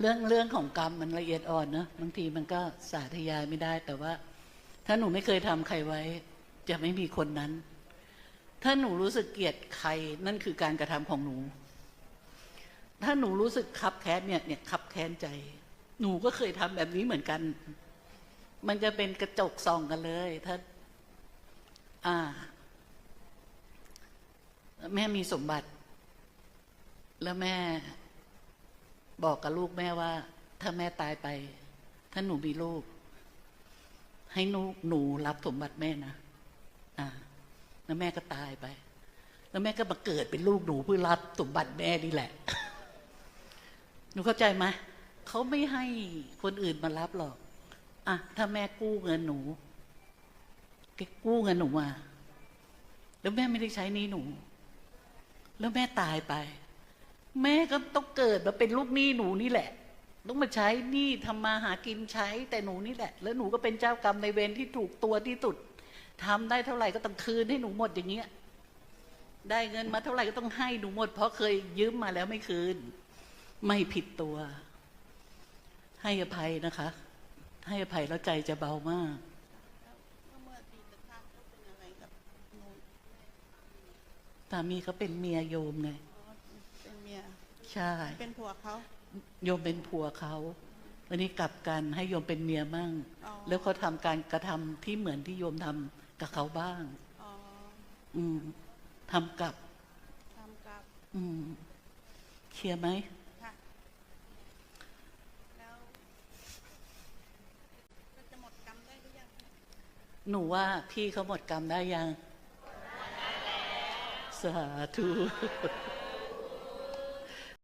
เรื่องเรื่องของกรรมมันละเอียดอ่อนเนอะบางทีมันก็สาธยายไม่ได้ แต่ว่า ถ้าหนูไม่เคยทำใครไว้ จะไม่มีคนนั้น ถ้าหนูรู้สึกเกลียดใครนั่นคือการกระทำของหนู ถ้าหนูรู้สึกคับแค้นเนี่ยเนี่ยคับแค้นใจ หนูก็เคยทำแบบนี้เหมือนกัน มันจะเป็นกระจกส่องกันเลย ถ้า อ่า แม่มีสมบัติ แล้วแม่ บอกกับลูกแม่ว่า ถ้าแม่ตายไป ถ้าหนูมีลูก ให้หนูหนูรับสมบัติแม่นะอ่า แล้วแม่ก็ตายไป แล้วแม่ก็มาเกิดเป็นลูกหนูเพื่อรับสมบัติแม่นี่แหละ หนูเข้าใจไหมเขาไม่ให้คนอื่นมารับหรอกอะถ้าแม่กู้เงินหนูแกกู้เงินหนูมา แล้วแม่ไม่ได้ใช้นี้หนู แล้วแม่ตายไป แม่ก็ต้องเกิดมาเป็นลูกหนี้หนูนี่แหละ ต้องมาใช้หนี้ทำมาหากินใช้ แต่หนูนี่แหละ แล้วหนูก็เป็นเจ้ากรรมในเวรที่ถูกตัวที่สุดทำได้เท่าไหร่ก็ต้องคืนให้หนูหมดอย่างเงี้ยได้เงินมาเท่าไหร่ก็ต้องให้หนูหมด เพราะเคยยืมมาแล้วไม่คืน ไม่ผิดตัว ให้อภัยนะคะ ให้อภัยแล้วใจจะเบามากสามีเขาเป็นเมียโยมไง ใช่ เป็นผัวเขาโยมเป็นผัวเขาวันนี้กลับกันให้โยมเป็นเมียมั่งอ๋อแล้วเขาทำการกระทำที่เหมือนที่โยมทำกับเขาบ้างอ๋ออืมทำกับทำกับ อืมเคลียร์ไหมค่ะแล้วก็จะหมดกรรมได้หรือยังคะหนูว่าพี่เขาหมดกรรมได้ยัง สาธุ